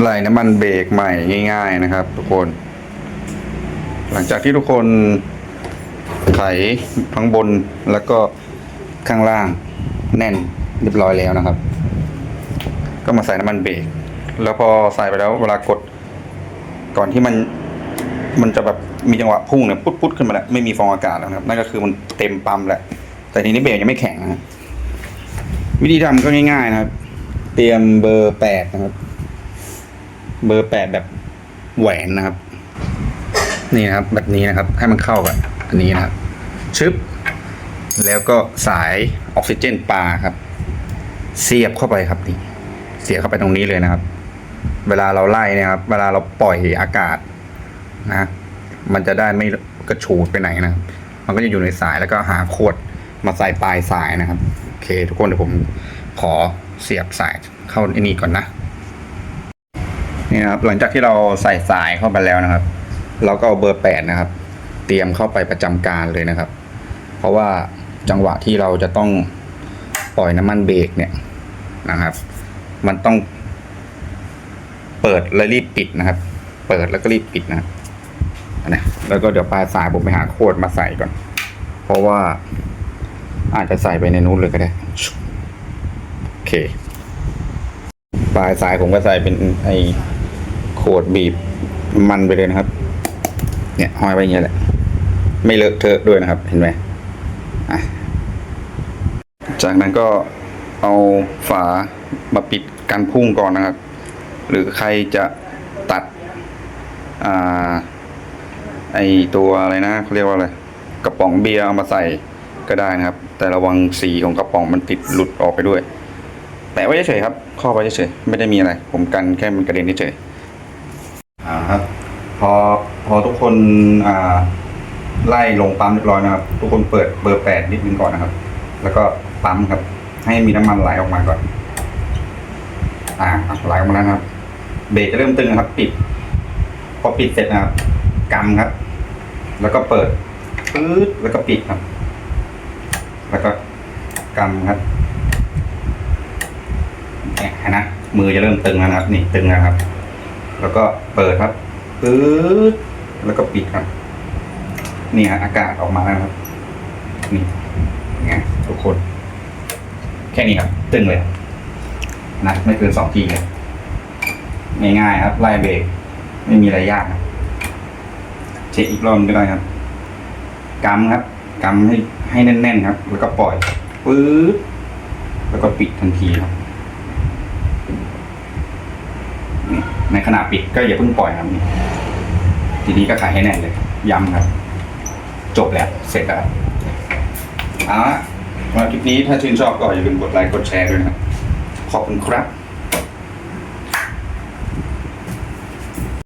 ไหลน้ำมันเบรกใหม่ง่าย ๆนะครับ ทุกคน หลังจากที่ทุกคนไขทั้งบนแล้วก็ข้างล่างแน่นเรียบร้อยแล้วนะครับ ก็มาใส่น้ำมันเบรกแล้วพอใส่ไปแล้วเวลากดก่อนที่มันมันจะแบบมีจังหวะพุ่งเนี่ยปุ๊ดปุ๊ดขึ้นมาแล้วไม่มีฟองอากาศแล้วนะครับนั่นก็คือมันเต็มปั๊มแหล้วแต่ทีนี้เบรกยังไม่แข็งนะวิธีทำก็ง่ายๆนะครับ เตรียมเบอร์แปดนะครับ เบอร์แปดแบบแหวนนะครับ นี่นะครับ แบบนี้นะครับ ให้มันเข้ากับอันนี้นะครับ ชึบ แล้วก็สายออกซิเจนปลาครับ เสียบเข้าไปครับนี่เสียบเข้าไปตรงนี้เลยนะครับ เวลาเราไล่เนะครับ เวลาเราปล่อยอากาศนะมันจะได้ไม่กระฉูดไปไหนนะครับ มันก็จะอยู่ในสายแล้วก็หาขวดมาใส่ปลายสายนะครับ โอเค ทุกคนเดี๋ยวผมขอเสียบสายเข้าไอ้นี่ก่อนนะ นี่นะครับหลังจากที่เราใส่สายเข้าไปแล้วนะครับ เราก็เอาเบอร์แปดนะครับ เตรียมเข้าไปประจำการเลยนะครับ เพราะว่าจังหวะที่เราจะต้องปล่อยน้ำมันเบรกเนี่ยนะครับ มันต้อง เปิดแล้วรีบปิดนะครับ เปิดแล้วก็รีบปิดนะนะแล้วก็เดี๋ยวปลายสายผมไปหาโคดมาใส่ก่อน เพราะว่าอาจจะใส่ไปในนู้นเลยก็ได้โอเค ปลายสายผมก็ใส่เป็นไอ โคดบีบมันไปเลยนะครับ เนี่ยห้อยไว้อย่างเงี้ยแหละ ไม่เลอะเทอะด้วยนะครับ เห็นไหมจากนั้นก็เอาฝามาปิดกันพุ่งก่อนนะครับ หรือใครจะตัดอ่าไอตัวอะไรนะเขาเรียกว่าอะไรกระป๋องเบียร์เอามาใส่ก็ได้นะครับ แต่ระวังสีของกระป๋องมันติดหลุดออกไปด้วยแปะไว้เฉยครับครอไว้เฉยไม่ได้มีอะไร ผมกันแค่มันกระเด็นเฉย อ่าครับ พอพอทุกคนอ่าไล่ลงปั๊มเรียบร้อยนะครับ ทุกคนเปิดเบอร์แปดนิดนึงก่อนนะครับ แล้วก็ปั๊มครับ ให้มีน้ำมันไหลออกมาก่อน อ่าไหลออกมาแล้วนะครับ เบรกจะเริ่มตึงนะครับ ปิด พอปิดเสร็จนะครับกำครับ แล้วก็เปิดปื๊ดแล้วก็ปิดครับ แล้วก็กำครับเนี่ยนนะมือจะเริ่มตึงแล้วนะครับ นี่ตึงแล้วครับ แล้วก็เปิดครับปื๊ดแล้วก็ปิดครับนี่ฮะอากาศออกมาแล้วครับ นี่ไงทุกคน แค่นี้ครับ ตึงเลยนะไม่เกินสองทีเลยง่ายๆครับไล่เบรกไม่มีอะไรยากครับเช็คอีกรอบนึงก็ได้ครับกำครับกำให้ให้แน่นๆครับ แล้วก็ปล่อยปื๊ดแล้วก็ปิดทันทีครับนี่ ในขณะปิดก็อย่าเพิ่งปล่อยครับทีนี้ก็ขายให้แน่นเลยย้ำครับ จบแล้วเสร็จแล้วเอาละวันคลิปนี้ถ้าชื่นชอบก็อย่าลืมกดไลค์กดแชร์ด้วยนะครับขอบคุณครับ